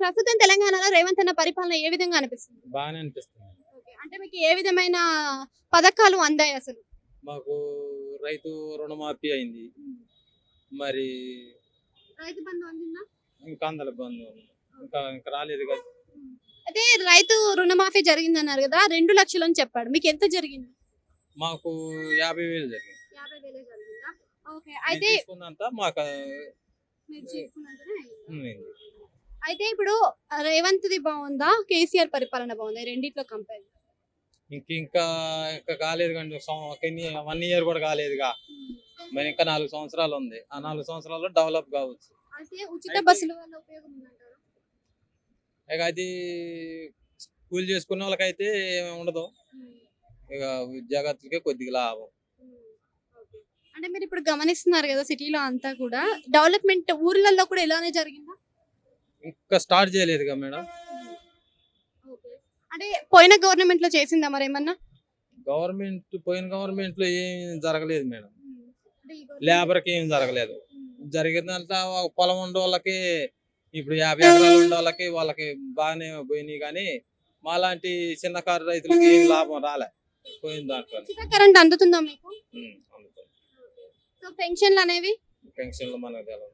ప్రస్తుతం తెలంగాణలో రేవంత్ అన్న పరిపాలన ఏ విధంగా అనిపిస్తుంది? బాగానే అనిపిస్తుంది. అంటే మీకు ఏ విధమైన పథకాలు అందాయి అసలు? మాకు రైతు రుణమాఫీ అయింది. మరి రైతు బంధు అందిందా? ఇంకా అందరి బంధు ఇంకా ఇంకా రాలేదు కదా. అయితే రైతు రుణమాఫీ జరిగింది అన్నారు కదా రెండు లక్షలు అని చెప్పాడు. మీకు ఎంత జరిగింది? మాకు యాభై వేలు జరిగింది. యాభై వేలే జరిగిందా? ఓకే. నేను అయితే తీసుకున్నంత మాకు మీరు చేసుకున్నంతనే అయింది. ఉంది. అయితే ఇప్పుడు రేవంత్ది బాగుందా కేసీఆర్ పరిపాలన బాగుందా ఈ రెండిట్లో కంపేర్ ఇంక ఇంకా ఇంకా కాలేదు కండి వన్ ఇయర్ కూడా కాలేదుగా. మరి ఇంకా నాలుగు సంవత్సరాలు ఉంది ఆ నాలుగు సంవత్సరాల్లో డెవలప్ కావచ్చు. అయితే ఉచిత బస్సుల వల్ల ఉపయోగం ఉందంటారు ఇక అది కూలి చేసుకునే వాళ్ళకైతే ఏమీ ఉండదు. ఇక ఉద్యోగస్తులకే కొద్దిగా లాభం. అంటే మీరు ఇప్పుడు గమనిస్తున్నారు కదా సిటీలో అంతా కూడా డెవలప్మెంట్ ఊర్లలో కూడా ఇలానే జరిగిందా? ఇంకా స్టార్ట్ చేయలేదుగా మేడం. అంటే పోయిన గవర్నమెంట్లో చేసిందా మరి ఏమన్నా? గవర్నమెంట్ పోయిన గవర్నమెంట్లో ఏం జరగలేదు మేడం. లేబర్కి ఏం జరగలేదు. జరిగిందంతా ఒక పొలం ఉండే వాళ్ళకి ఇప్పుడు యాభై ఎకరాలు ఉండే వాళ్ళకి వాళ్ళకి బాగానే పోయినాయి కానీ మాలాంటి చిన్నకారు రైతులకి ఏం లాభం రాలే పోయిన దాంట్లో. కరెంట్ అందుతుందా మీకు? పెన్షన్లు అనేవి? పెన్షన్లు మనకు తెలియదు